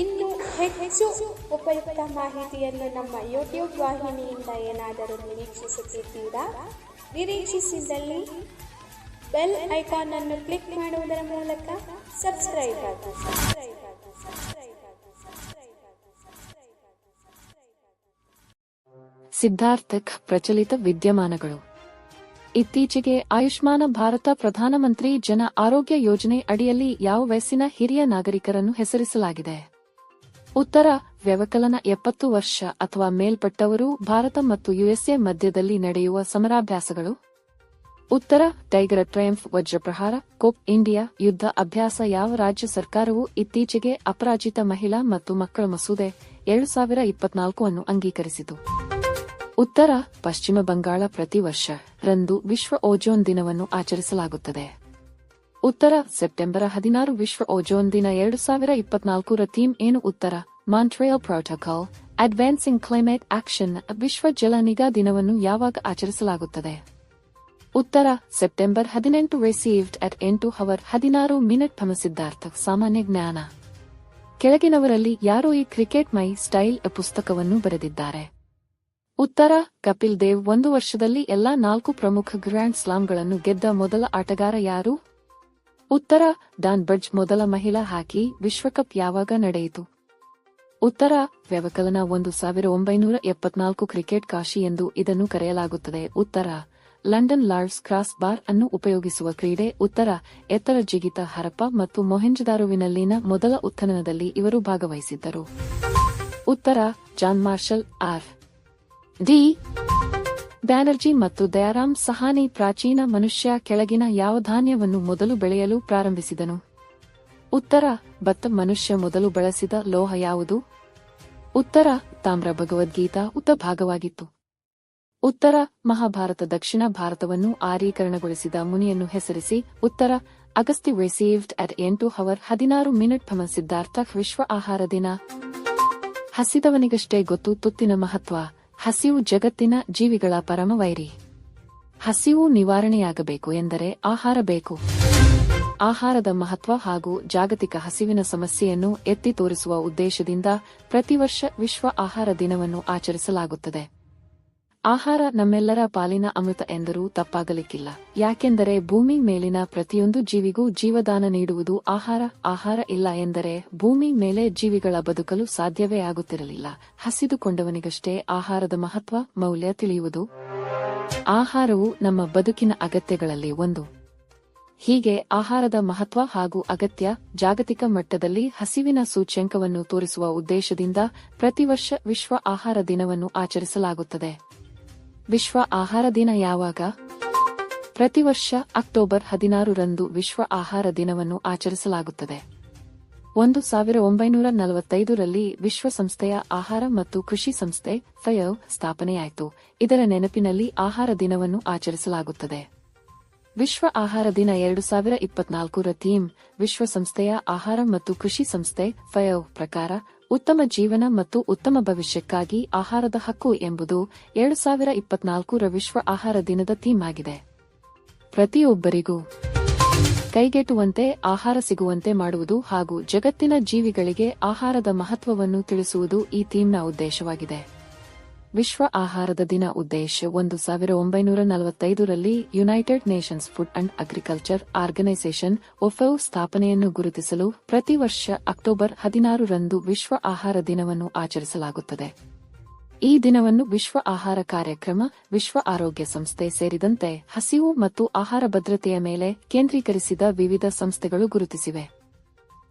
ಇನ್ನು ಹೆಚ್ಚು ಉಪಯುಕ್ತ ಮಾಹಿತಿಯನ್ನು ನಮ್ಮ ಯೂಟ್ಯೂಬ್ ವಾಹಿನಿಯಿಂದ ಏನಾದರೂ ನಿರೀಕ್ಷಿಸುತ್ತಿದ್ದೀರಾ? ನಿರೀಕ್ಷಿಸಿದಲ್ಲಿ ಬೆಲ್ ಐಕಾನ್ ಅನ್ನು ಕ್ಲಿಕ್ ಮಾಡುವುದರ ಮೂಲಕ ಸಬ್ಸ್ಕ್ರೈಬ್ ಆಗಿ. ಸಬ್ಸ್ಕ್ರೈಬ್ ಸಿದ್ಧಾರ್ಥಕ್ ಪ್ರಚಲಿತ ವಿದ್ಯಮಾನಗಳು. ಇತ್ತೀಚೆಗೆ ಆಯುಷ್ಮಾನ ಭಾರತ ಪ್ರಧಾನಮಂತ್ರಿ ಜನ ಆರೋಗ್ಯ ಯೋಜನೆ ಅಡಿಯಲ್ಲಿ ಯಾವ ವಯಸ್ಸಿನ ಹಿರಿಯ ನಾಗರಿಕರನ್ನು ಹೆಸರಿಸಲಾಗಿದೆ? ಉತ್ತರ, ವ್ಯವಕಲನ ಎಪ್ಪತ್ತು ವರ್ಷ ಅಥವಾ ಮೇಲ್ಪಟ್ಟವರು ಭಾರತ ಮತ್ತು ಯುಎಸ್ಎ ಮಧ್ಯದಲ್ಲಿ ನಡೆಯುವ ಸಮರಾಭ್ಯಾಸಗಳು. ಉತ್ತರ, tiger triumph Vajraprahar cope India Yuddha Abhyas ಯಾವ ರಾಜ್ಯ ಸರ್ಕಾರವು ಇತ್ತೀಚೆಗೆ ಅಪರಾಜಿತ ಮಹಿಳಾ ಮತ್ತು ಮಕ್ಕಳ ಮಸೂದೆ ಎರಡು ಸಾವಿರ ಇಪ್ಪತ್ನಾಲ್ಕು ಅನ್ನು ಅಂಗೀಕರಿಸಿತು. ಉತ್ತರ, ಪಶ್ಚಿಮ ಬಂಗಾಳ ಪ್ರತಿ ವರ್ಷ ರಂದು ವಿಶ್ವ ಓಜೋನ್ ದಿನವನ್ನು ಆಚರಿಸಲಾಗುತ್ತದೆ. ಉತ್ತರ, ಸೆಪ್ಟೆಂಬರ್ ಹದಿನಾರು ವಿಶ್ವ ಓಜೋನ್ ದಿನ ಎರಡು ಸಾವಿರ ಇಪ್ಪತ್ನಾಲ್ಕರ ಥೀಮ್ ಏನು ಉತ್ತರ? Montreal protocol advancing climate action ವಿಶ್ವ ಜಲ ನಿಗಾ ದಿನವನ್ನು ಯಾವಾಗ ಆಚರಿಸಲಾಗುತ್ತದೆ? ಉತ್ತರ, ಸೆಪ್ಟೆಂಬರ್ ಹದಿನೆಂಟು ರಿಸೀವ್ಡ್ ಅಟ್ ಎಂಟು ಹವರ್ ಹದಿನಾರು ಮಿನಿಟ್ ಸಿದ್ಧಾರ್ಥ ಸಾಮಾನ್ಯ ಜ್ಞಾನ. ಕೆಳಗಿನವರಲ್ಲಿ ಯಾರು ಈ ಕ್ರಿಕೆಟ್ ಮೈ ಸ್ಟೈಲ್ ಪುಸ್ತಕವನ್ನು ಬರೆದಿದ್ದಾರೆ. ಉತ್ತರ, ಕಪಿಲ್ ದೇವ್ ಒಂದು ವರ್ಷದಲ್ಲಿ ಎಲ್ಲಾ ನಾಲ್ಕು ಪ್ರಮುಖ ಗ್ರ್ಯಾಂಡ್ ಸ್ಲಾಮ್ಗಳನ್ನು ಗೆದ್ದ ಮೊದಲ ಆಟಗಾರ ಯಾರು? ಉತ್ತರ, ಡಾನ್ ಬಡ್ಜ್ ಮೊದಲ ಮಹಿಳಾ ಹಾಕಿ ವಿಶ್ವಕಪ್ ಯಾವಾಗ ನಡೆಯಿತು? ಉತ್ತರ ವ್ಯವಕಲನ ಒಂದು ಸಾವಿರ ಒಂಬೈನೂರ ಎಪ್ಪತ್ನಾಲ್ಕು ಕ್ರಿಕೆಟ್ ಕಾಶಿ ಎಂದು ಇದನ್ನು ಕರೆಯಲಾಗುತ್ತದೆ. ಉತ್ತರ, ಲಂಡನ್ ಲಾರ್ಡ್ಸ್ ಕ್ರಾಸ್ ಬಾರ್ ಅನ್ನು ಉಪಯೋಗಿಸುವ ಕ್ರೀಡೆ. ಉತ್ತರ, ಎತ್ತರ ಜಿಗಿತ ಹರಪ್ಪ ಮತ್ತು ಮೊಹೆಂಜದಾರುವಿನಲ್ಲಿನ ಮೊದಲ ಉತ್ಖನನದಲ್ಲಿ ಇವರು ಭಾಗವಹಿಸಿದ್ದರು. ಉತ್ತರ, John Marshall, R. D. Banerjee ಮತ್ತು ದಯಾರಾಮ್ ಸಹಾನಿ ಪ್ರಾಚೀನ ಮನುಷ್ಯ ಕೆಳಗಿನ ಯಾವ ಧಾನ್ಯವನ್ನು ಮೊದಲು ಬೆಳೆಯಲು ಪ್ರಾರಂಭಿಸಿದನು? ಉತ್ತರ ಭತ್ತ ಮನುಷ್ಯ ಮೊದಲು ಬಳಸಿದ ಲೋಹ ಯಾವುದು? ಉತ್ತರ, ತಾಮ್ರ ಭಗವದ್ಗೀತಾ ಉತ್ತ ಭಾಗವಾಗಿತ್ತು. ಉತ್ತರ, ಮಹಾಭಾರತ ದಕ್ಷಿಣ ಭಾರತವನ್ನು ಆರೀಕರಣಗೊಳಿಸಿದ ಮುನಿಯನ್ನು ಹೆಸರಿಸಿ, ಉತ್ತರ ಅಗಸ್ತಿ ರಿಸೀವ್ಡ್ ಅಟ್ ಎಂಟು ಹವರ್ ಹದಿನಾರು ಮಿನಿಟ್ ಫಮ ಸಿದ್ಧಾರ್ಥ ವಿಶ್ವ ಆಹಾರ ದಿನ. ಹಸಿದವನಿಗಷ್ಟೇ ಗೊತ್ತು ತುತ್ತಿನ ಮಹತ್ವ, ಹಸಿವು ಜಗತ್ತಿನ ಜೀವಿಗಳ ಪರಮವೈರಿ ಹಸಿವು ನಿವಾರಣೆಯಾಗಬೇಕು ಎಂದರೆ ಆಹಾರ ಬೇಕು. ಆಹಾರದ ಮಹತ್ವ ಹಾಗೂ ಜಾಗತಿಕ ಹಸಿವಿನ ಸಮಸ್ಯೆಯನ್ನು ಎತ್ತಿ ತೋರಿಸುವ ಉದ್ದೇಶದಿಂದ ಪ್ರತಿ ವರ್ಷ ವಿಶ್ವ ಆಹಾರ ದಿನವನ್ನು ಆಚರಿಸಲಾಗುತ್ತದೆ. ಆಹಾರ ನಮ್ಮೆಲ್ಲರ ಪಾಲಿನ ಅಮೃತ ಎಂದರೂ ತಪ್ಪಾಗಲಿಕ್ಕಿಲ್ಲ. ಯಾಕೆಂದರೆ ಭೂಮಿ ಮೇಲಿನ ಪ್ರತಿಯೊಂದು ಜೀವಿಗೂ ಜೀವದಾನ ನೀಡುವುದು ಆಹಾರ ಆಹಾರ ಇಲ್ಲ ಎಂದರೆ ಭೂಮಿ ಮೇಲೆ ಜೀವಿಗಳ ಬದುಕಲು ಸಾಧ್ಯವೇ ಆಗುತ್ತಿರಲಿಲ್ಲ. ಹಸಿದುಕೊಂಡವನಿಗಷ್ಟೇ ಆಹಾರದ ಮಹತ್ವ, ಮೌಲ್ಯ ತಿಳಿಯುವುದು. ಆಹಾರವು ನಮ್ಮ ಬದುಕಿನ ಅಗತ್ಯಗಳಲ್ಲಿ ಒಂದು. ಹೀಗೆ ಆಹಾರದ ಮಹತ್ವ ಹಾಗೂ ಅಗತ್ಯ ಜಾಗತಿಕ ಮಟ್ಟದಲ್ಲಿ ಹಸಿವಿನ ಸೂಚ್ಯಂಕವನ್ನು ತೋರಿಸುವ ಉದ್ದೇಶದಿಂದ ಪ್ರತಿ ವರ್ಷ ವಿಶ್ವ ಆಹಾರ ದಿನವನ್ನು ಆಚರಿಸಲಾಗುತ್ತದೆ. ವಿಶ್ವ ಆಹಾರ ದಿನ ಯಾವಾಗ? ಪ್ರತಿ ವರ್ಷ ಅಕ್ಟೋಬರ್ ಹದಿನಾರು ರಂದು ವಿಶ್ವ ಆಹಾರ ದಿನವನ್ನು ಆಚರಿಸಲಾಗುತ್ತದೆ. ಒಂದು ಸಾವಿರ ಒಂಬೈನೂರ ನಲವತ್ತೈದರಲ್ಲಿ ವಿಶ್ವಸಂಸ್ಥೆಯ ಆಹಾರ ಮತ್ತು ಕೃಷಿ ಸಂಸ್ಥೆ ಫಯೋ ಸ್ಥಾಪನೆಯಾಯಿತು. ಇದರ ನೆನಪಿನಲ್ಲಿ ಆಹಾರ ದಿನವನ್ನು ಆಚರಿಸಲಾಗುತ್ತದೆ. ವಿಶ್ವ ಆಹಾರ ದಿನ ಎರಡು ಸಾವಿರ ಇಪ್ಪತ್ನಾಲ್ಕರ ಥೀಮ್ ವಿಶ್ವಸಂಸ್ಥೆಯ ಆಹಾರ ಮತ್ತು ಕೃಷಿ ಸಂಸ್ಥೆ ಫಯೋ ಪ್ರಕಾರ, ಉತ್ತಮ ಜೀವನ ಮತ್ತು ಉತ್ತಮ ಭವಿಷ್ಯಕ್ಕಾಗಿ ಆಹಾರದ ಹಕ್ಕು ಎಂಬುದು ಎರಡು ಸಾವಿರ ಇಪ್ಪತ್ನಾಲ್ಕರ ವಿಶ್ವ ಆಹಾರ ದಿನದ ಥೀಮ್ ಆಗಿದೆ. ಪ್ರತಿಯೊಬ್ಬರಿಗೂ ಕೈಗೆಟುವಂತೆ, ಆಹಾರ ಸಿಗುವಂತೆ ಮಾಡುವುದು ಹಾಗೂ ಜಗತ್ತಿನ ಜೀವಿಗಳಿಗೆ ಆಹಾರದ ಮಹತ್ವವನ್ನು ತಿಳಿಸುವುದು ಈ ಥೀಮ್ನ ಉದ್ದೇಶವಾಗಿದೆ. ವಿಶ್ವ ಆಹಾರದ ದಿನ ಉದ್ದೇಶ ಒಂದು ಸಾವಿರ ಒಂಬೈನೂರ ನಲವತ್ತೈದರಲ್ಲಿ United Nations food and agriculture organization ಒಫೌ ಸ್ಥಾಪನೆಯನ್ನು ಗುರುತಿಸಲು ಪ್ರತಿ ವರ್ಷ ಅಕ್ಟೋಬರ್ ಹದಿನಾರು ರಂದು ವಿಶ್ವ ಆಹಾರ ದಿನವನ್ನು ಆಚರಿಸಲಾಗುತ್ತದೆ. ಈ ದಿನವನ್ನು ವಿಶ್ವ ಆಹಾರ ಕಾರ್ಯಕ್ರಮ, ವಿಶ್ವ ಆರೋಗ್ಯ ಸಂಸ್ಥೆ ಸೇರಿದಂತೆ ಹಸಿವು ಮತ್ತು ಆಹಾರ ಭದ್ರತೆಯ ಮೇಲೆ ಕೇಂದ್ರೀಕರಿಸಿದ ವಿವಿಧ ಸಂಸ್ಥೆಗಳು ಗುರುತಿಸಿವೆ.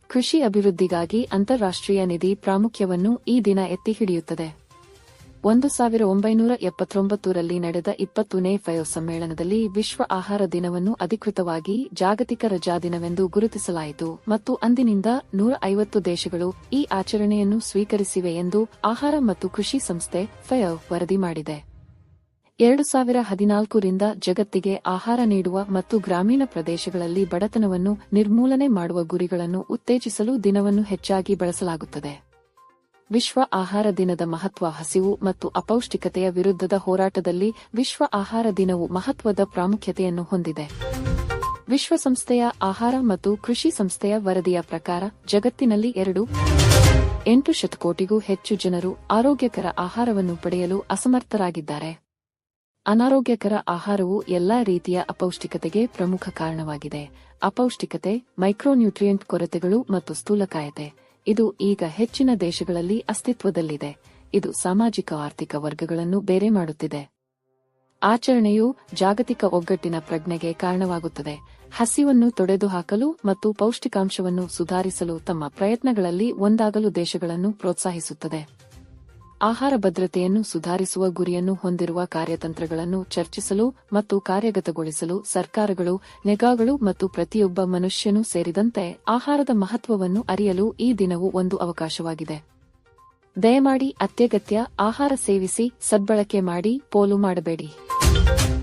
ಕೃಷಿ ಅಭಿವೃದ್ಧಿಗಾಗಿ ಅಂತಾರಾಷ್ಟ್ರೀಯ ನಿಧಿ ಪ್ರಾಮುಖ್ಯವನ್ನು ಈ ದಿನ ಎತ್ತಿ ಹಿಡಿಯುತ್ತದೆ. ಒಂದು ಸಾವಿರ ಒಂಬೈನೂರ ಎಪ್ಪತ್ತೊಂಬತ್ತರಲ್ಲಿ ನಡೆದ ಇಪ್ಪತ್ತನೇ ಫಯೋ ಸಮ್ಮೇಳನದಲ್ಲಿ ವಿಶ್ವ ಆಹಾರ ದಿನವನ್ನು ಅಧಿಕೃತವಾಗಿ ಜಾಗತಿಕ ರಜಾ ದಿನವೆಂದು ಗುರುತಿಸಲಾಯಿತು ಮತ್ತು ಅಂದಿನಿಂದ ನೂರ ಐವತ್ತು ದೇಶಗಳು ಈ ಆಚರಣೆಯನ್ನು ಸ್ವೀಕರಿಸಿವೆ ಎಂದು ಆಹಾರ ಮತ್ತು ಕೃಷಿ ಸಂಸ್ಥೆ ಫಯೋ ವರದಿ ಮಾಡಿದೆ. ಎರಡು ಸಾವಿರ ಹದಿನಾಲ್ಕರಿಂದ ಜಗತ್ತಿಗೆ ಆಹಾರ ನೀಡುವ ಮತ್ತು ಗ್ರಾಮೀಣ ಪ್ರದೇಶಗಳಲ್ಲಿ ಬಡತನವನ್ನು ನಿರ್ಮೂಲನೆ ಮಾಡುವ ಗುರಿಗಳನ್ನು ಉತ್ತೇಜಿಸಲು ದಿನವನ್ನು ಹೆಚ್ಚಾಗಿ ಬಳಸಲಾಗುತ್ತದೆ. ವಿಶ್ವ ಆಹಾರ ದಿನದ ಮಹತ್ವ ಹಸಿವು ಮತ್ತು ಅಪೌಷ್ಟಿಕತೆಯ ವಿರುದ್ಧದ ಹೋರಾಟದಲ್ಲಿ ವಿಶ್ವ ಆಹಾರ ದಿನವು ಮಹತ್ವದ ಪ್ರಾಮುಖ್ಯತೆಯನ್ನು ಹೊಂದಿದೆ. ವಿಶ್ವಸಂಸ್ಥೆಯ ಆಹಾರ ಮತ್ತು ಕೃಷಿ ಸಂಸ್ಥೆಯ ವರದಿಯ ಪ್ರಕಾರ ಜಗತ್ತಿನಲ್ಲಿ ಎರಡು, ಎಂಟು ಶತಕೋಟಿಗೂ ಹೆಚ್ಚು ಜನರು ಆರೋಗ್ಯಕರ ಆಹಾರವನ್ನು ಪಡೆಯಲು ಅಸಮರ್ಥರಾಗಿದ್ದಾರೆ. ಅನಾರೋಗ್ಯಕರ ಆಹಾರವು ಎಲ್ಲಾ ರೀತಿಯ ಅಪೌಷ್ಟಿಕತೆಗೆ ಪ್ರಮುಖ ಕಾರಣವಾಗಿದೆ. ಅಪೌಷ್ಟಿಕತೆ, ಮೈಕ್ರೋನ್ಯೂಟ್ರಿಯೆಂಟ್ ಕೊರತೆಗಳು ಮತ್ತು ಸ್ಥೂಲಕಾಯತೆ. ಇದು ಈಗ ಹೆಚ್ಚಿನ ದೇಶಗಳಲ್ಲಿ ಅಸ್ತಿತ್ವದಲ್ಲಿದೆ. ಇದು ಸಾಮಾಜಿಕ ಆರ್ಥಿಕ ವರ್ಗಗಳನ್ನು ಬೇರೆ ಮಾಡುತ್ತಿದೆ. ಆಚರಣೆಯು ಜಾಗತಿಕ ಒಗ್ಗಟ್ಟಿನ ಪ್ರಜ್ಞೆಗೆ ಕಾರಣವಾಗುತ್ತದೆ. ಹಸಿವನ್ನು ತೊಡೆದುಹಾಕಲು ಮತ್ತು ಪೌಷ್ಟಿಕಾಂಶವನ್ನು ಸುಧಾರಿಸಲು ತಮ್ಮ ಪ್ರಯತ್ನಗಳಲ್ಲಿ ಒಂದಾಗಲು ದೇಶಗಳನ್ನು ಪ್ರೋತ್ಸಾಹಿಸುತ್ತದೆ. ಆಹಾರ ಭದ್ರತೆಯನ್ನು ಸುಧಾರಿಸುವ ಗುರಿಯನ್ನು ಹೊಂದಿರುವ ಕಾರ್ಯತಂತ್ರಗಳನ್ನು ಚರ್ಚಿಸಲು ಮತ್ತು ಕಾರ್ಯಗತಗೊಳಿಸಲು ಸರ್ಕಾರಗಳು, ನೆಗಾಗಳು ಮತ್ತು ಪ್ರತಿಯೊಬ್ಬ ಮನುಷ್ಯನೂ ಸೇರಿದಂತೆ ಆಹಾರದ ಮಹತ್ವವನ್ನು ಅರಿಯಲು ಈ ದಿನವು ಒಂದು ಅವಕಾಶವಾಗಿದೆ. ದಯಮಾಡಿ ಅತ್ಯಗತ್ಯ ಆಹಾರ ಸೇವಿಸಿ, ಸದ್ಬಳಕೆ ಮಾಡಿ, ಪೋಲು ಮಾಡಬೇಡಿ.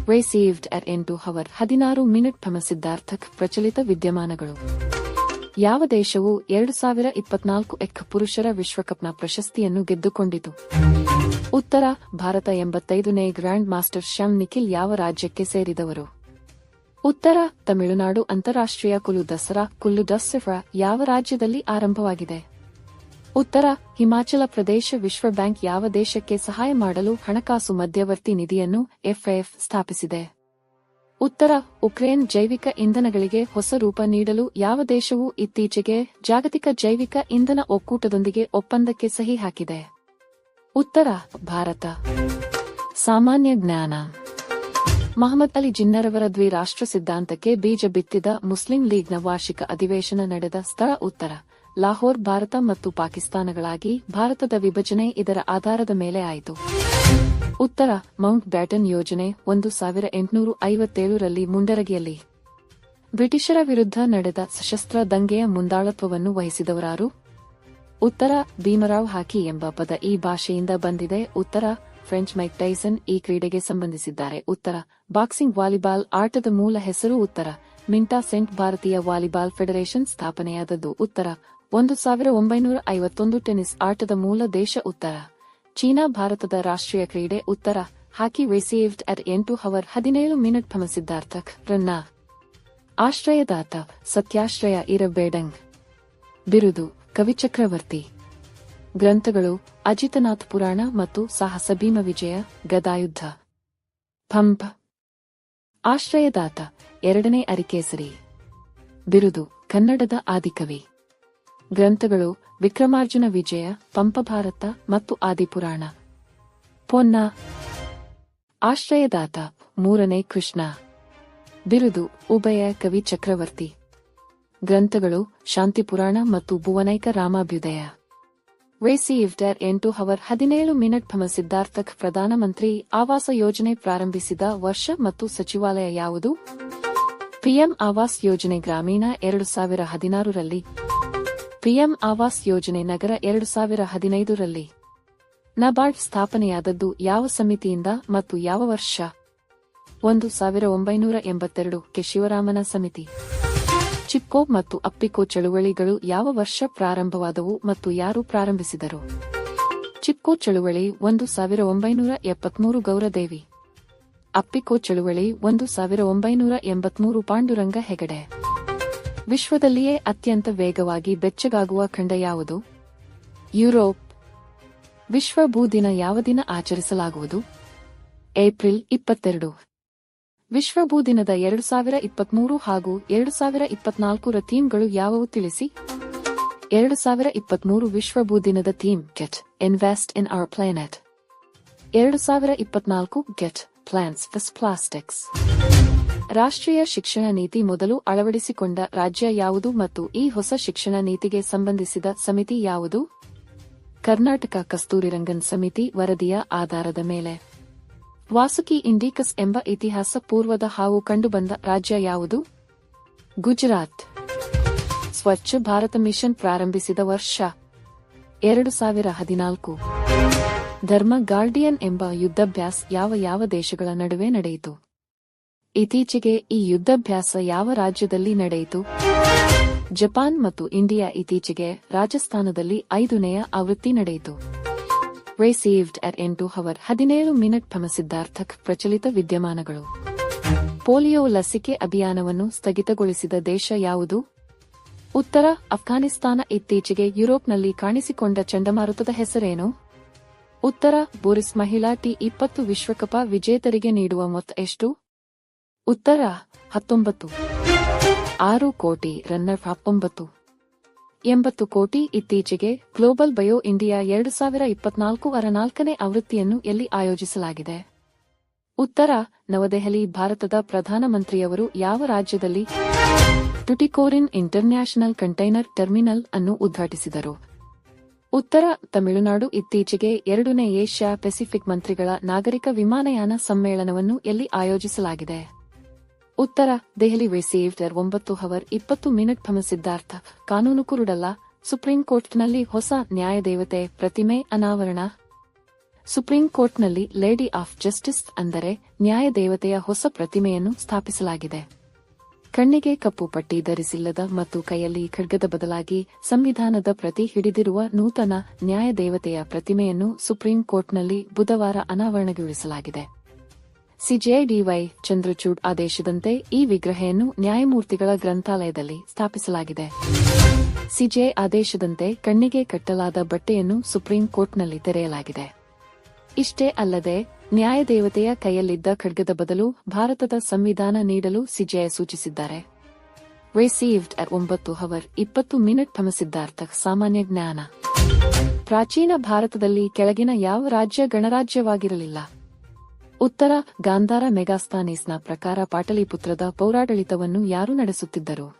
ರಿಸೀವ್ಡ್ ಅಟ್ ಎಂಟು ಹವರ್ ಹದಿನಾರು ಮಿನಿಟ್ ಸಿದ್ಧಾರ್ಥಕ್ ಪ್ರಚಲಿತ ವಿದ್ಯಮಾನಗಳು. ಯಾವ ದೇಶವು ಎರಡು ಸಾವಿರ ಇಪ್ಪತ್ನಾಲ್ಕು ಎಕ್ ಪುರುಷರ ವಿಶ್ವಕಪ್ನ ಪ್ರಶಸ್ತಿಯನ್ನು ಗೆದ್ದುಕೊಂಡಿತು? ಉತ್ತರ, ಭಾರತ ಎಂಬತ್ತೈದನೇ ಗ್ರ್ಯಾಂಡ್ ಮಾಸ್ಟರ್ ಶ್ಯಾಮ್ ನಿಖಿಲ್ ಯಾವ ರಾಜ್ಯಕ್ಕೆ ಸೇರಿದವರು? ಉತ್ತರ, ತಮಿಳುನಾಡು ಅಂತಾರಾಷ್ಟ್ರೀಯ ಕುಲು ದಸರಾ, ಕುಲ್ಲು ದಸರಾ ಯಾವ ರಾಜ್ಯದಲ್ಲಿ ಆರಂಭವಾಗಿದೆ? ಉತ್ತರ, ಹಿಮಾಚಲ ಪ್ರದೇಶ ವಿಶ್ವ ಬ್ಯಾಂಕ್ ಯಾವ ದೇಶಕ್ಕೆ ಸಹಾಯ ಮಾಡಲು ಹಣಕಾಸು ಮಧ್ಯವರ್ತಿ ನಿಧಿಯನ್ನು ಎಫ್ಎಫ್ ಸ್ಥಾಪಿಸಿದೆ? ಉತ್ತರ ಉಕ್ರೇನ್ ಜೈವಿಕ ಇಂಧನಗಳಿಗೆ ಹೊಸ ರೂಪ ನೀಡಲು ಯಾವ ದೇಶವೂ ಇತ್ತೀಚೆಗೆ ಜಾಗತಿಕ ಜೈವಿಕ ಇಂಧನ ಒಕ್ಕೂಟದೊಂದಿಗೆ ಒಪ್ಪಂದಕ್ಕೆ ಸಹಿ ಹಾಕಿದೆ. ಉತ್ತರ, ಭಾರತ. ಸಾಮಾನ್ಯ ಜ್ಞಾನ. ಮಹಮ್ಮದ್ ಅಲಿ ಜಿನ್ನರವರ ದ್ವಿರಾಷ್ಟ್ರ ಸಿದ್ಧಾಂತಕ್ಕೆ ಬೀಜ ಬಿತ್ತಿದ ಮುಸ್ಲಿಂ ಲೀಗ್ನ ವಾರ್ಷಿಕ ಅಧಿವೇಶನ ನಡೆದ ಸ್ಥಳ ಉತ್ತರ. ಲಾಹೋರ್, ಭಾರತ ಮತ್ತು ಪಾಕಿಸ್ತಾನಗಳಾಗಿ ಭಾರತದ ವಿಭಜನೆ ಇದರ ಆಧಾರದ ಮೇಲೆ ಆಯಿತು. ಉತ್ತರ, ಮೌಂಟ್ ಬ್ಯಾಟನ್ ಯೋಜನೆ ಒಂದು ಸಾವಿರ ಎಂಟುನೂರ ಐವತ್ತೇಳರಲ್ಲಿ ಮುಂಡರಗಿಯಲ್ಲಿ. ಬ್ರಿಟಿಷರ ವಿರುದ್ಧ ನಡೆದ ಸಶಸ್ತ್ರ ದಂಗೆಯ ಮುಂದಾಳತ್ವವನ್ನು ವಹಿಸಿದವರಾರು? ಉತ್ತರ, ಭೀಮರಾವ್ ಹಾಕಿ ಎಂಬ ಪದ ಈ ಭಾಷೆಯಿಂದ ಬಂದಿದೆ. ಉತ್ತರ, ಫ್ರೆಂಚ್ ಮೈಕ್ ಟೈಸನ್ ಈ ಕ್ರೀಡೆಗೆ ಸಂಬಂಧಿಸಿದ್ದಾರೆ. ಉತ್ತರ, ಬಾಕ್ಸಿಂಗ್ ವಾಲಿಬಾಲ್ ಆಟದ ಮೂಲ ಹೆಸರು ಉತ್ತರ. ಮಿಂಟಾ ಸೆಂಟ್ ಭಾರತೀಯ ವಾಲಿಬಾಲ್ ಫೆಡರೇಷನ್ ಸ್ಥಾಪನೆಯಾದದ್ದು ಉತ್ತರ. ಒಂದು ಸಾವಿರ ಒಂಬೈನೂರ ಐವತ್ತೊಂದು ಟೆನಿಸ್ ಆಟದ ಮೂಲ ದೇಶ ಉತ್ತರ. ಚೀನಾ ಭಾರತದ ರಾಷ್ಟ್ರೀಯ ಕ್ರೀಡೆ ಉತ್ತರ, ಹಾಕಿ ರಿಸೀವ್ಡ್ ಅಟ್ ಎಂಟು ಹವರ್ ಹದಿನೇಳು ಮಿನಿಟ್ ಸಿದ್ಧಾರ್ಥಕ್, ರನ್ನ. ಆಶ್ರಯದಾತ ಸತ್ಯಾಶ್ರಯ ಇರಬೇಡಂಗ್. ಬಿರುದು ಕವಿಚಕ್ರವರ್ತಿ ಗ್ರಂಥಗಳು, ಅಜಿತನಾಥ್ ಪುರಾಣ ಮತ್ತು ಸಾಹಸ ಭೀಮ ವಿಜಯ, ಗದಾಯುದ್ಧ. ಪಂಪ. ಆಶ್ರಯದಾತ ಎರಡನೇ ಅರಿಕೇಸರಿ. ಬಿರುದು, ಕನ್ನಡದ ಆದಿಕವಿ. ಗ್ರಂಥಗಳು ವಿಕ್ರಮಾರ್ಜುನ ವಿಜಯ, ಪಂಪಭಾರತ ಮತ್ತು ಆದಿಪುರಾಣ. ಪೊನ್ನ. ಆಶ್ರಯದಾತ. ಮೂರನೇ ಕೃಷ್ಣ. ಬಿರುದು. ಉಭಯ ಕವಿ ಚಕ್ರವರ್ತಿ. ಗ್ರಂಥಗಳು ಶಾಂತಿಪುರಾಣ ಮತ್ತು ಭುವನೈಕ ರಾಮಾಭ್ಯುದಯ. ರಿಸೀವ್ಡ್ ಎಂಟು ಹವರ್ ಹದಿನೇಳು ಮಿನಿಟ್ ಸಿದ್ಧಾರ್ಥಕ್ ಪ್ರಧಾನಮಂತ್ರಿ ಆವಾಸ ಯೋಜನೆ ಪ್ರಾರಂಭಿಸಿದ ವರ್ಷ ಮತ್ತು ಸಚಿವಾಲಯ ಯಾವುದು? ಪಿಎಂ ಆವಾಸ್ ಯೋಜನೆ ಗ್ರಾಮೀಣ ಎರಡು ಸಾವಿರ ಹದಿನಾರರಲ್ಲಿ ಪಿಎಂ ಆವಾಸ್ ಯೋಜನೆ ನಗರ ಎರಡು ಸಾವಿರ ಹದಿನೈದರಲ್ಲಿ. ನಬಾರ್ಡ್ ಸ್ಥಾಪನೆಯಾದದ್ದು ಯಾವ ಸಮಿತಿಯಿಂದ ಮತ್ತು ಯಾವ ವರ್ಷ? ಒಂದು ಸಾವಿರ ಒಂಬೈನೂರ ಎಂಬತ್ತೆರಡು ಕೆ ಶಿವರಾಮನ ಸಮಿತಿ. ಚಿಕ್ಕೋ ಮತ್ತು ಅಪ್ಪಿಕೋ ಚಳುವಳಿಗಳು ಯಾವ ವರ್ಷ ಪ್ರಾರಂಭವಾದವು ಮತ್ತು ಯಾರು ಪ್ರಾರಂಭಿಸಿದರು? ಚಿಕ್ಕೋ ಚಳುವಳಿ ಒಂದು ಸಾವಿರ ಒಂಬೈನೂರ ಎಪ್ಪತ್ಮೂರು ಗೌರದೇವಿ. ಅಪ್ಪಿಕೋ ಚಳುವಳಿ ಒಂದು ಸಾವಿರ ಒಂಬೈನೂರ ಎಂಬತ್ಮೂರು ಪಾಂಡುರಂಗ ಹೆಗಡೆ. ವಿಶ್ವದಲ್ಲಿಯೇ ಅತ್ಯಂತ ವೇಗವಾಗಿ ಬೆಚ್ಚಗಾಗುವ ಖಂಡ ಯಾವುದು? ಯುರೋಪ್. ವಿಶ್ವ ಭೂದಿನ ಯಾವ ದಿನ ಆಚರಿಸಲಾಗುವುದು? ಏಪ್ರಿಲ್ ಇಪ್ಪತ್ತೆರಡು. ವಿಶ್ವ ಭೂದಿನದ ಎರಡು ಸಾವಿರ ಇಪ್ಪತ್ಮೂರು ಹಾಗೂ ಎರಡು ಸಾವಿರ ಇಪ್ಪತ್ನಾಲ್ಕರ ಥೀಮ್ಗಳು ಯಾವುವು ತಿಳಿಸಿ? ಎರಡು ಸಾವಿರ ಇಪ್ಪತ್ಮೂರು ವಿಶ್ವ ಭೂದಿನದ theme, get, invest in our planet. ಎರಡು ಸಾವಿರ ಇಪ್ಪತ್ನಾಲ್ಕು, ಗೆಟ್ ಪ್ಲಾನ್ಸ್ ಫಸ್ ಪ್ಲಾಸ್ಟಿಕ್ಸ್. ರಾಷ್ಟ್ರೀಯ ಶಿಕ್ಷಣ ನೀತಿ ಮೊದಲು ಅಳವಡಿಸಿಕೊಂಡ ರಾಜ್ಯ ಯಾವುದು ಮತ್ತು ಈ ಹೊಸ ಶಿಕ್ಷಣ ನೀತಿಗೆ ಸಂಬಂಧಿಸಿದ ಸಮಿತಿ ಯಾವುದು? ಕರ್ನಾಟಕ ಕಸ್ತೂರಿರಂಗನ್ ಸಮಿತಿ ವರದಿಯ ಆಧಾರದ ಮೇಲೆ. ವಾಸುಕಿ ಇಂಡಿಕಸ್ ಎಂಬ ಇತಿಹಾಸ ಪೂರ್ವದ ಹಾವು ಕಂಡುಬಂದ ರಾಜ್ಯ ಯಾವುದು? ಗುಜರಾತ್. ಸ್ವಚ್ಛ ಭಾರತ ಮಿಷನ್ ಪ್ರಾರಂಭಿಸಿದ ವರ್ಷ. ಎರಡು ಸಾವಿರ ಹದಿನಾಲ್ಕು. ಧರ್ಮ ಗಾರ್ಡಿಯನ್ ಎಂಬ ಯುದ್ಧಾಭ್ಯಾಸ ಯಾವ ಯಾವ ದೇಶಗಳ ನಡುವೆ ನಡೆಯಿತು? ಇತ್ತೀಚೆಗೆ ಈ ಯುದ್ಧಾಭ್ಯಾಸ ಯಾವ ರಾಜ್ಯದಲ್ಲಿ ನಡೆಯಿತು? ಜಪಾನ್ ಮತ್ತು ಇಂಡಿಯಾ ಇತ್ತೀಚೆಗೆ ರಾಜಸ್ಥಾನದಲ್ಲಿ ಐದನೆಯ ಆವೃತ್ತಿ ನಡೆಯಿತು. ರಿಸೀವ್ಡ್ ಅಟ್ ಎಂಟು ಹವರ್ ಹದಿನೇಳು ಮಿನಿಟ್ ಸಿದ್ಧಾರ್ಥಕ್ ಪ್ರಚಲಿತ ವಿದ್ಯಮಾನಗಳು. ಪೋಲಿಯೋ ಲಸಿಕೆ ಅಭಿಯಾನವನ್ನು ಸ್ಥಗಿತಗೊಳಿಸಿದ ದೇಶ ಯಾವುದು? ಉತ್ತರ ಅಫ್ಘಾನಿಸ್ತಾನ ಇತ್ತೀಚೆಗೆ ಯುರೋಪ್ನಲ್ಲಿ ಕಾಣಿಸಿಕೊಂಡ ಚಂಡಮಾರುತದ ಹೆಸರೇನು? ಉತ್ತರ ಬೋರಿಸ್ ಮಹಿಳಾ ಟಿ ಇಪ್ಪತ್ತು ವಿಶ್ವಕಪ್ ವಿಜೇತರಿಗೆ ನೀಡುವ ಮೊತ್ತ ಎಷ್ಟು? ಉತ್ತರ ಹತ್ತೊಂಬತ್ತು. ಆರು ಕೋಟಿ ರನ್ನರ್ ಹತ್ತೊಂಬತ್ತು. ಎಂಬತ್ತು ಕೋಟಿ ಇತ್ತೀಚೆಗೆ ಗ್ಲೋಬಲ್ ಬಯೋ ಇಂಡಿಯಾ ಎರಡು ಸಾವಿರ ಇಪ್ಪತ್ನಾಲ್ಕು ಅರ ನಾಲ್ಕನೇ ಆವೃತ್ತಿಯನ್ನು ಎಲ್ಲಿ ಆಯೋಜಿಸಲಾಗಿದೆ? ಉತ್ತರ, ನವದೆಹಲಿ, ಭಾರತದ ಪ್ರಧಾನಮಂತ್ರಿಯವರು ಯಾವ ರಾಜ್ಯದಲ್ಲಿ ಟುಟಿಕೋರಿನ್ ಇಂಟರ್ನ್ಯಾಷನಲ್ ಕಂಟೈನರ್ ಟರ್ಮಿನಲ್ ಅನ್ನು ಉದ್ಘಾಟಿಸಿದರು? ಉತ್ತರ, ತಮಿಳುನಾಡು ಇತ್ತೀಚೆಗೆ ಎರಡನೇ ಏಷ್ಯಾ ಪೆಸಿಫಿಕ್ ಮಂತ್ರಿಗಳ ನಾಗರಿಕ ವಿಮಾನಯಾನ ಸಮ್ಮೇಳನವನ್ನು ಎಲ್ಲಿ ಆಯೋಜಿಸಲಾಗಿದೆ? ಉತ್ತರ, ದೆಹಲಿ ವೇ ಎರ್ ಒಂಬತ್ತು ಹವರ್ ಇಪ್ಪತ್ತು ಮಿನಿಟ್ ಸಿದ್ಧಾರ್ಥ ಕಾನೂನು ಕುರುಡಲ್ಲ. ಸುಪ್ರೀಂ ಕೋರ್ಟ್ನಲ್ಲಿ ಹೊಸ ನ್ಯಾಯದೇವತೆ, ಪ್ರತಿಮೆ ಅನಾವರಣ. ಸುಪ್ರೀಂ ಕೋರ್ಟ್ನಲ್ಲಿ ಲೇಡಿ ಆಫ್ ಜಸ್ಟಿಸ್ ಅಂದರೆ ನ್ಯಾಯದೇವತೆಯ ಹೊಸ ಪ್ರತಿಮೆಯನ್ನು ಸ್ಥಾಪಿಸಲಾಗಿದೆ. ಕಣ್ಣಿಗೆ ಕಪ್ಪು ಪಟ್ಟಿ ಧರಿಸಿಲ್ಲದ ಮತ್ತು ಕೈಯಲ್ಲಿ ಖಡ್ಗದ ಬದಲಾಗಿ ಸಂವಿಧಾನದ ಪ್ರತಿ ಹಿಡಿದಿರುವ ನೂತನ ನ್ಯಾಯದೇವತೆಯ ಪ್ರತಿಮೆಯನ್ನು ಸುಪ್ರೀಂ ಕೋರ್ಟ್ನಲ್ಲಿ ಬುಧವಾರ ಅನಾವರಣಗೊಳಿಸಲಾಗಿದೆ. ಸಿಜಿಐ ಡಿವೈ ಚಂದ್ರಚೂಡ್ ಆದೇಶದಂತೆ ಈ ವಿಗ್ರಹವನ್ನು ನ್ಯಾಯಮೂರ್ತಿಗಳ ಗ್ರಂಥಾಲಯದಲ್ಲಿ ಸ್ಥಾಪಿಸಲಾಗಿದೆ. ಸಿಜೆ ಆದೇಶದಂತೆ ಕಣ್ಣಿಗೆ ಕಟ್ಟಲಾದ ಬಟ್ಟೆಯನ್ನು ಸುಪ್ರೀಂ ಕೋರ್ಟ್ನಲ್ಲಿ ತೆರೆಯಲಾಗಿದೆ. ಇಷ್ಟೇ ಅಲ್ಲದೆ, ನ್ಯಾಯದೇವತೆಯ ಕೈಯಲ್ಲಿದ್ದ ಖಡ್ಗದ ಬದಲು ಭಾರತದ ಸಂವಿಧಾನ ನೀಡಲು ಸಿಜೆ ಸೂಚಿಸಿದ್ದಾರೆ. ರಿಸೀವ್ಡ್ ಅಟ್ ಒಂಬತ್ತು ಹವರ್ ಇಪ್ಪತ್ತು ಮಿನಿಟ್ ಸಿದ್ಧಾರ್ಥ ಸಾಮಾನ್ಯ ಜ್ಞಾನ. ಪ್ರಾಚೀನ ಭಾರತದಲ್ಲಿ ಕೆಳಗಿನ ಯಾವ ರಾಜ್ಯ ಗಣರಾಜ್ಯವಾಗಿರಲಿಲ್ಲ? ಉತ್ತರ ಗಾಂಧಾರ ಮೆಗಾಸ್ತಾನೀಸ್ನ ಪ್ರಕಾರ ಪಾಟಲಿಪುತ್ರದ ಪೌರಾಡಳಿತವನ್ನು ಯಾರು ನಡೆಸುತ್ತಿದ್ದರು?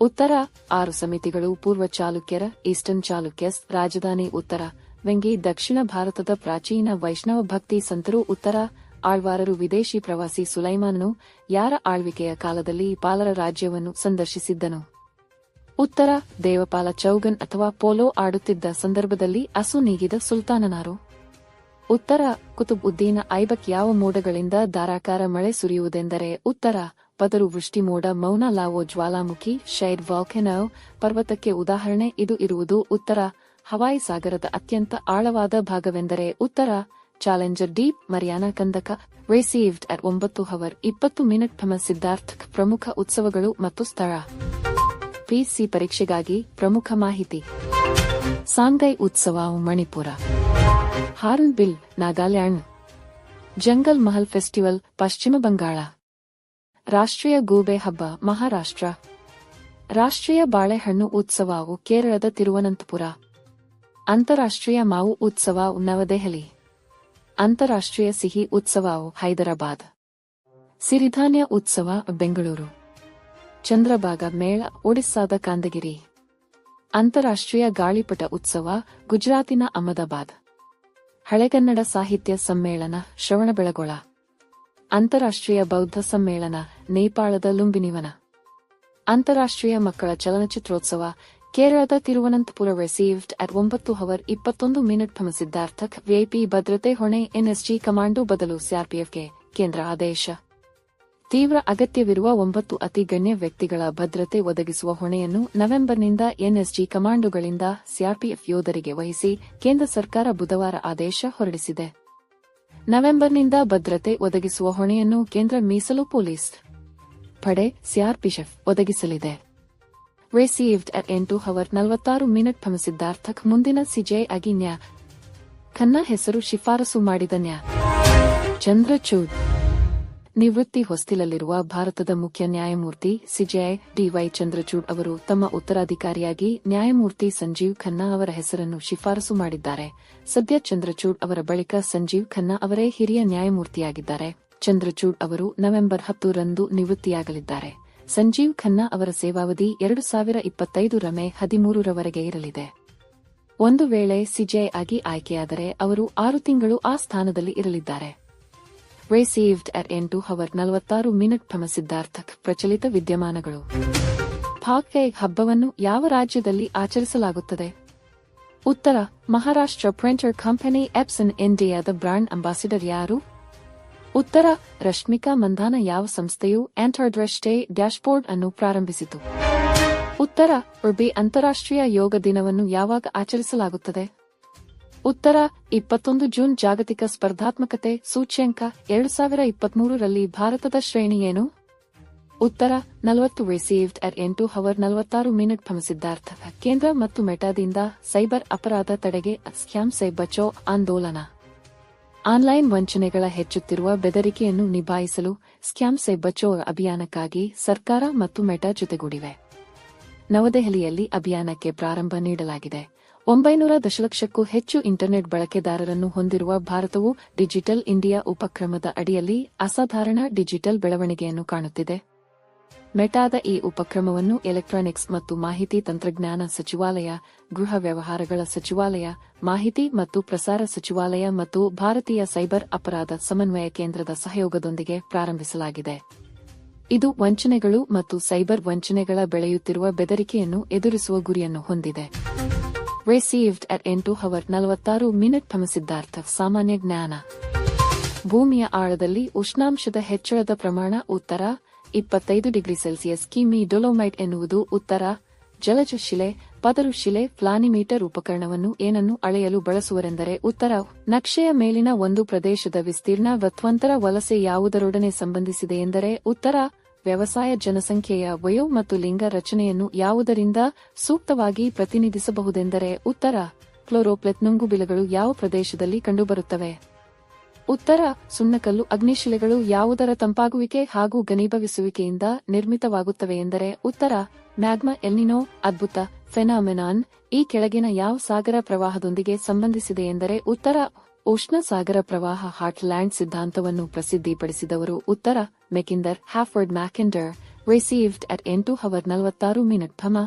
ಉತ್ತರ ಆರು ಸಮಿತಿಗಳು, ಪೂರ್ವ ಚಾಲುಕ್ಯರ, ಈಸ್ಟರ್ನ್ ಚಾಲುಕ್ಯಸ್, ರಾಜಧಾನಿ ಉತ್ತರ, ವೆಂಗಿ, ದಕ್ಷಿಣ ಭಾರತದ ಪ್ರಾಚೀನ ವೈಷ್ಣವ ಭಕ್ತಿ ಸಂತರು ಉತ್ತರ, ಆಳ್ವಾರರು ವಿದೇಶಿ ಪ್ರವಾಸಿ ಸುಲೈಮಾನನು ಯಾರ ಆಳ್ವಿಕೆಯ ಕಾಲದಲ್ಲಿ ಪಾಲರ ರಾಜ್ಯವನ್ನು ಸಂದರ್ಶಿಸಿದ್ದನು? ಉತ್ತರ ದೇವಪಾಲ ಚೌಗನ್ ಅಥವಾ ಪೋಲೋ ಆಡುತ್ತಿದ್ದ ಸಂದರ್ಭದಲ್ಲಿ ಅಸು ನೀಗಿದ ಸುಲ್ತಾನನಾರು? ಉತ್ತರ ಕುತುಬ್ ಉದ್ದೀನ ಐಬಕ್ ಯಾವ ಮೋಡಗಳಿಂದ ಧಾರಾಕಾರ ಮಳೆ ಸುರಿಯುವುದೆಂದರೆ ಉತ್ತರ, ಪದರು ವೃಷ್ಟಿಮೋಡ ಮೌನ ಲಾವೋ ಜ್ವಾಲಾಮುಖಿ ಶೈಡ್ ವಾಲ್ಕೆನೋ ಪರ್ವತಕ್ಕೆ ಉದಾಹರಣೆ ಇದು ಇರುವುದು ಉತ್ತರ, ಹವಾಯಿ ಸಾಗರದ ಅತ್ಯಂತ ಆಳವಾದ ಭಾಗವೆಂದರೆ ಉತ್ತರ, ಚಾಲೆಂಜರ್ ಡೀಪ್ ಮರಿಯಾನ ಕಂದಕ ರಿಸೀವ್ಡ್ ಅಟ್ ಒಂಬತ್ತು ಹವರ್ ಇಪ್ಪತ್ತು ಮಿನಿಟ್ ಥಮ ಸಿದ್ಧಾರ್ಥ್ ಪ್ರಮುಖ ಉತ್ಸವಗಳು ಮತ್ತು ಸ್ಥಳ. ಪಿಸಿ ಪರೀಕ್ಷೆಗಾಗಿ ಪ್ರಮುಖ ಮಾಹಿತಿ. ಸಾಂಗೈ ಉತ್ಸವ Manipur. Hornbill, Nagaland. Jungle Mahal festival, ಪಶ್ಚಿಮ ಬಂಗಾಳ. ರಾಷ್ಟ್ರೀಯ ಗೂಬೆ ಹಬ್ಬ, ಮಹಾರಾಷ್ಟ್ರ. ರಾಷ್ಟ್ರೀಯ ಬಾಳೆಹಣ್ಣು ಉತ್ಸವವು ಕೇರಳದ ತಿರುವನಂತಪುರ. ಅಂತಾರಾಷ್ಟ್ರೀಯ ಮಾವು ಉತ್ಸವ ನವದೆಹಲಿ. ಅಂತಾರಾಷ್ಟ್ರೀಯ ಸಿಹಿ ಉತ್ಸವವು ಹೈದರಾಬಾದ್. ಸಿರಿಧಾನ್ಯ ಉತ್ಸವ, ಬೆಂಗಳೂರು. ಚಂದ್ರಭಾಗ ಮೇಳ, ಒಡಿಸ್ಸಾದ ಕಾಂದಗಿರಿ. ಅಂತಾರಾಷ್ಟ್ರೀಯ ಗಾಳಿಪಟ ಉತ್ಸವ, ಗುಜರಾತಿನ ಅಹಮದಾಬಾದ್. ಹಳೆಗನ್ನಡ ಸಾಹಿತ್ಯ ಸಮ್ಮೇಳನ ಶ್ರವಣಬೆಳಗೊಳ. ಅಂತಾರಾಷ್ಟ್ರೀಯ ಬೌದ್ಧ ಸಮ್ಮೇಳನ, ನೇಪಾಳದ ಲುಂಬಿನಿವನ. ಅಂತಾರಾಷ್ಟ್ರೀಯ ಮಕ್ಕಳ ಚಲನಚಿತ್ರೋತ್ಸವ, ಕೇರಳದ ತಿರುವನಂತಪುರ ರೆಸೀವ್ಡ್ ಅಟ್ ಒಂಬತ್ತು ಹವರ್ ಇಪ್ಪತ್ತೊಂದು ಮಿನಿಟ್ ಸಿದ್ಧಾರ್ಥಕ್ ವಿಐಪಿ ಭದ್ರತೆ ಹೊಣೆ ಎನ್ಎಸ್ಜಿ ಕಮಾಂಡೋ ಬದಲು ಸಿಆರ್ಪಿಎಫ್ಗೆ ಕೇಂದ್ರ ಆದೇಶ. ತೀವ್ರ ಅಗತ್ಯವಿರುವ ಒಂಬತ್ತು ಅತಿ ಗಣ್ಯ ವ್ಯಕ್ತಿಗಳ ಭದ್ರತೆ ಒದಗಿಸುವ ಹೊಣೆಯನ್ನು ನವೆಂಬರ್ನಿಂದ ಎನ್ಎಸ್ಜಿ ಕಮಾಂಡೋಗಳಿಂದ ಸಿಆರ್ಪಿಎಫ್ ಯೋಧರಿಗೆ ವಹಿಸಿ ಕೇಂದ್ರ ಸರ್ಕಾರ ಬುಧವಾರ ಆದೇಶ ಹೊರಡಿಸಿದೆ. ನವೆಂಬರ್ನಿಂದ ಭದ್ರತೆ ಒದಗಿಸುವ ಹೊಣೆಯನ್ನು ಕೇಂದ್ರ ಮೀಸಲು ಪೊಲೀಸ್ ಪಡೆ ಸಿಆರ್ಪಿಎಫ್ ಒದಗಿಸಲಿದೆ. ರಿಸೀವ್ಡ್ ಅಟ್ ಎಂಟು ಹವರ್ ನಲವತ್ತಾರು ಮಿನಿಟ್ ಸಿದ್ಧಾರ್ಥಕ್ ಮುಂದಿನ ಸಿಜೆ ಆಗಿ ನ್ಯಾ ಖನ್ನಾ ಹೆಸರು ಶಿಫಾರಸು ಮಾಡಿದ ನ್ಯಾ. ಚಂದ್ರಚೂಡ್. ನಿವೃತ್ತಿ ಹೊಸ್ತಿಲಲ್ಲಿರುವ ಭಾರತದ ಮುಖ್ಯ ನ್ಯಾಯಮೂರ್ತಿ ಸಿಜೆ ಡಿವೈ ಚಂದ್ರಚೂಡ್ ಅವರು ತಮ್ಮ ಉತ್ತರಾಧಿಕಾರಿಯಾಗಿ ನ್ಯಾಯಮೂರ್ತಿ ಸಂಜೀವ್ ಖನ್ನಾ ಅವರ ಹೆಸರನ್ನು ಶಿಫಾರಸು ಮಾಡಿದ್ದಾರೆ. ಸದ್ಯ ಚಂದ್ರಚೂಡ್ ಅವರ ಬಳಿಕ ಸಂಜೀವ್ ಖನ್ನಾ ಅವರೇ ಹಿರಿಯ ನ್ಯಾಯಮೂರ್ತಿಯಾಗಿದ್ದಾರೆ. ಚಂದ್ರಚೂಡ್ ಅವರು ನವೆಂಬರ್ ಹತ್ತು ರಂದು ನಿವೃತ್ತಿಯಾಗಲಿದ್ದಾರೆ. ಸಂಜೀವ್ ಖನ್ನಾ ಅವರ ಸೇವಾವಧಿ ಎರಡು ಸಾವಿರ ಇಪ್ಪತ್ತೈದು ರಮೆ ಹದಿಮೂರರವರೆಗೆ ಇರಲಿದೆ. ಒಂದು ವೇಳೆ ಸಿಜೆ ಆಗಿ ಆಯ್ಕೆಯಾದರೆ ಅವರು ಆರು ತಿಂಗಳು ಆ ಸ್ಥಾನದಲ್ಲಿ ಇರಲಿದ್ದಾರೆ. ರಿಸೀವ್ಡ್ ಅಟ್ ಎಂಟು ಹವರ್ ನಲವತ್ತಾರು ಮಿನಿಟ್ ಫಮ ಸಿದ್ಧಾರ್ಥಕ್ ಪ್ರಚಲಿತ ವಿದ್ಯಮಾನಗಳು. ಫಾಕ್ ಹಬ್ಬವನ್ನು ಯಾವ ರಾಜ್ಯದಲ್ಲಿ ಆಚರಿಸಲಾಗುತ್ತದೆ? ಉತ್ತರ, ಮಹಾರಾಷ್ಟ್ರ ಪ್ರಿಂಟರ್ ಕಂಪನಿ ಎಪ್ಸನ್ ಇಂಡಿಯಾದ ಬ್ರಾಂಡ್ ಅಂಬಾಸಿಡರ್ ಯಾರು? ಉತ್ತರ, ರಶ್ಮಿಕಾ ಮಂದಾನ ಯಾವ ಸಂಸ್ಥೆಯು ಆಂಟಾರ್ಡ್ರಸ್ಟೇ ಡ್ಯಾಶ್ಬೋರ್ಡ್ ಅನ್ನು ಪ್ರಾರಂಭಿಸಿತು? ಉತ್ತರ ಉರ್ಬಿ ಅಂತಾರಾಷ್ಟ್ರೀಯ ಯೋಗ ದಿನವನ್ನು ಯಾವಾಗ ಆಚರಿಸಲಾಗುತ್ತದೆ? ಉತ್ತರ ಇಪ್ಪತ್ತೊಂದು ಜೂನ್ ಜಾಗತಿಕ ಸ್ಪರ್ಧಾತ್ಮಕತೆ ಸೂಚ್ಯಂಕ ಎರಡು ಸಾವಿರ ಇಪ್ಪತ್ಮೂರರಲ್ಲಿ ಭಾರತದ ಶ್ರೇಣಿ ಏನು? ಉತ್ತರ, ನಲವತ್ತು ರಿಸೀವ್ಡ್ ಅಟ್ ಎಂಟು ಹವರ್ ನಲವತ್ತಾರು ಮಿನಿಟ್ ಭಮಿಸಿದ್ದಾರ್ಥ ಕೇಂದ್ರ ಮತ್ತು ಮೆಟಾದಿಂದ ಸೈಬರ್ ಅಪರಾಧ ತಡೆಗೆ ಸ್ಕ್ಯಾಮ್ ಸೆ ಬಚೋ ಆಂದೋಲನ. ಆನ್ಲೈನ್ ವಂಚನೆಗಳ ಹೆಚ್ಚುತ್ತಿರುವ ಬೆದರಿಕೆಯನ್ನು ನಿಭಾಯಿಸಲು ಸ್ಕ್ಯಾಮ್ ಸೆ ಬಚೋ ಅಭಿಯಾನಕ್ಕಾಗಿ ಸರ್ಕಾರ ಮತ್ತು ಮೆಟಾ ಜೊತೆಗೂಡಿವೆ. ನವದೆಹಲಿಯಲ್ಲಿ ಅಭಿಯಾನಕ್ಕೆ ಪ್ರಾರಂಭ ನೀಡಲಾಗಿದೆ. ಒಂಬೈನೂರ ದಶಲಕ್ಷಕ್ಕೂ ಹೆಚ್ಚು ಇಂಟರ್ನೆಟ್ ಬಳಕೆದಾರರನ್ನು ಹೊಂದಿರುವ ಭಾರತವು ಡಿಜಿಟಲ್ ಇಂಡಿಯಾ ಉಪಕ್ರಮದ ಅಡಿಯಲ್ಲಿ ಅಸಾಧಾರಣ ಡಿಜಿಟಲ್ ಬೆಳವಣಿಗೆಯನ್ನು ಕಾಣುತ್ತಿದೆ. ಮೆಟಾದ ಈ ಉಪಕ್ರಮವನ್ನು ಎಲೆಕ್ಟ್ರಾನಿಕ್ಸ್ ಮತ್ತು ಮಾಹಿತಿ ತಂತ್ರಜ್ಞಾನ ಸಚಿವಾಲಯ, ಗೃಹ ವ್ಯವಹಾರಗಳ ಸಚಿವಾಲಯ, ಮಾಹಿತಿ ಮತ್ತು ಪ್ರಸಾರ ಸಚಿವಾಲಯ ಮತ್ತು ಭಾರತೀಯ ಸೈಬರ್ ಅಪರಾಧ ಸಮನ್ವಯ ಕೇಂದ್ರದ ಸಹಯೋಗದೊಂದಿಗೆ ಪ್ರಾರಂಭಿಸಲಾಗಿದೆ. ಇದು ವಂಚನೆಗಳು ಮತ್ತು ಸೈಬರ್ ವಂಚನೆಗಳ ಬೆಳೆಯುತ್ತಿರುವ ಬೆದರಿಕೆಯನ್ನು ಎದುರಿಸುವ ಗುರಿಯನ್ನು ಹೊಂದಿದೆ. ರಿಸೀವ್ಡ್ ಅಟ್ ಎಂಟು ಹವರ್ ನಲವತ್ತಾರು ಮಿನಿಟ್ ಭಮಿಸಿದ್ದಾರ್ಥ ಸಾಮಾನ್ಯ ಜ್ಞಾನ. ಭೂಮಿಯ ಆಳದಲ್ಲಿ ಉಷ್ಣಾಂಶದ ಹೆಚ್ಚಳದ ಪ್ರಮಾಣ ಉತ್ತರ, ಇಪ್ಪತ್ತೈದು ಡಿಗ್ರಿ ಸೆಲ್ಸಿಯಸ್ ಕಿಮಿ ಡೊಲೊಮೈಟ್ ಎನ್ನುವುದು ಉತ್ತರ. ಜಲಜ ಶಿಲೆ ಪದರು ಶಿಲೆ ಫ್ಲಾನಿಮೀಟರ್ ಉಪಕರಣವನ್ನು ಏನನ್ನು ಅಳೆಯಲು ಬಳಸುವರೆಂದರೆ ಉತ್ತರ. ನಕ್ಷೆಯ ಮೇಲಿನ ಒಂದು ಪ್ರದೇಶದ ವಿಸ್ತೀರ್ಣ ವತ್ವಂತರ ವಲಸೆ ಯಾವುದರೊಡನೆ ಸಂಬಂಧಿಸಿದೆ ಎಂದರೆ ಉತ್ತರ. ವ್ಯವಸಾಯ ಜನಸಂಖ್ಯೆಯ ವಯೋ ಮತ್ತು ಲಿಂಗ ರಚನೆಯನ್ನು ಯಾವುದರಿಂದ ಸೂಕ್ತವಾಗಿ ಪ್ರತಿನಿಧಿಸಬಹುದೆಂದರೆ ಉತ್ತರ, ಕ್ಲೋರೋಪ್ಲೆತ್ ನುಂಗುಬಿಲಗಳು ಯಾವ ಪ್ರದೇಶದಲ್ಲಿ ಕಂಡುಬರುತ್ತವೆ? ಉತ್ತರ, ಸುಣ್ಣಕಲ್ಲು, ಅಗ್ನಿಶಿಲೆಗಳು ಯಾವುದರ ತಂಪಾಗುವಿಕೆ ಹಾಗೂ ಘನೀಭವಿಸುವಿಕೆಯಿಂದ ನಿರ್ಮಿತವಾಗುತ್ತವೆ ಎಂದರೆ ಉತ್ತರ, ಮ್ಯಾಗ್ಮಾ ಎಲ್ನಿನೋ ಅದ್ಭುತ ಫೆನಾಮೆನಾನ್ ಈ ಕೆಳಗಿನ ಯಾವ ಸಾಗರ ಪ್ರವಾಹದೊಂದಿಗೆ ಸಂಬಂಧಿಸಿದೆ ಎಂದರೆ ಉತ್ತರ, ಉಷ್ಣ ಸಾಗರ ಪ್ರವಾಹ ಹಾಟ್ಲ್ಯಾಂಡ್ ಸಿದ್ಧಾಂತವನ್ನು ಪ್ರಸಿದ್ಧಿಪಡಿಸಿದವರು ಉತ್ತರ Mackinder Halford Mackinder received at ಎಂಟು ಹವರ್ ನಲವತ್ತಾರು ಮಿನಿಟ್ ಭಮ